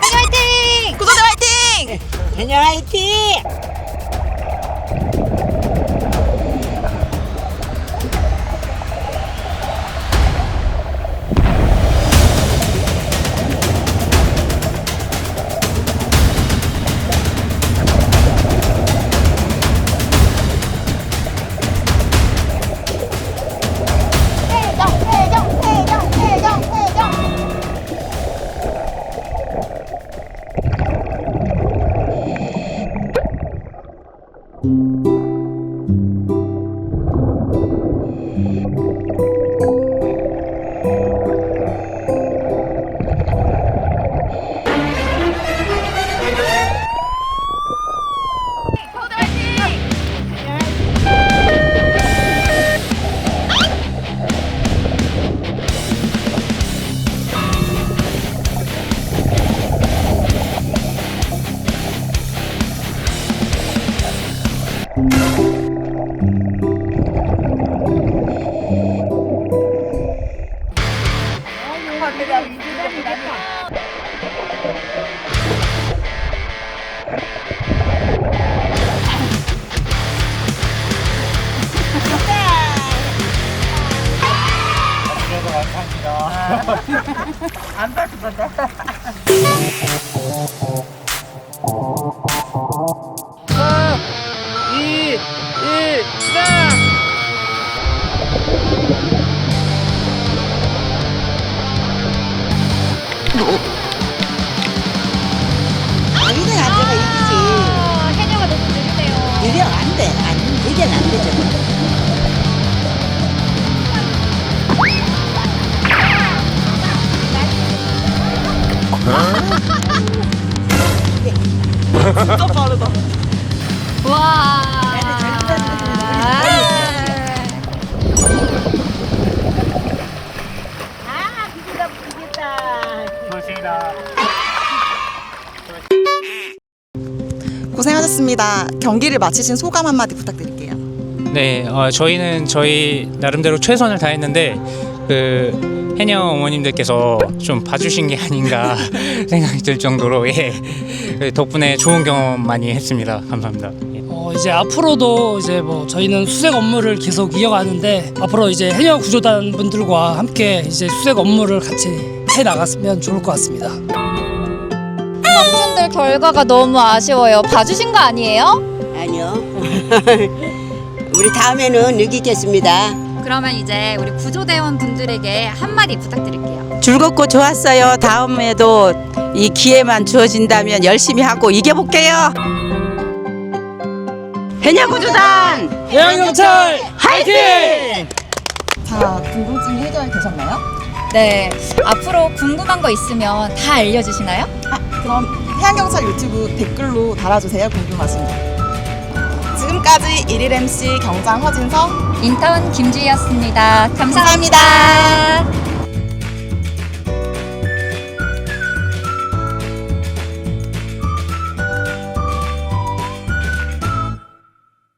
화이팅! 구조대 화이팅! 해녀 화이팅! 안 빠질 건데. 아니는 앉아가 이기지. 아, 해녀가 너무 느리네요. 느려 안 돼. 안 이제는 안 되죠. 와. 고생하셨습니다. 경기를 마치신 소감 한마디 부탁드릴게요. 네, 어, 저희는 저희 나름대로 최선을 다했는데 그 해녀 어머님들께서 좀 봐주신 게 아닌가 생각이 들 정도로 예, 그 덕분에 좋은 경험 많이 했습니다. 감사합니다. 예. 어, 이제 앞으로도 이제 뭐 저희는 수색 업무를 계속 이어가는데 앞으로 이제 해녀 구조단 분들과 함께 이제 수색 업무를 같이 해 나갔으면 좋을 것 같습니다. 삼촌들 결과가 너무 아쉬워요. 봐주신 거 아니에요? 아니요. 우리 다음에는 이기겠습니다. 그러면 이제 우리 구조대원 분들에게 한마디 부탁드릴게요. 즐겁고 좋았어요. 다음에도 이 기회만 주어진다면 열심히 하고 이겨볼게요. 해녀구조단 해양경찰 화이팅! 자, 궁금증이 해결되셨나요? 네. 앞으로 궁금한 거 있으면 다 알려주시나요? 아, 그럼 해양경찰 유튜브 댓글로 달아주세요. 궁금하신 거. 지금까지 1일 MC 경장 허진성 인턴 김주희였습니다 감사합니다. 감사합니다.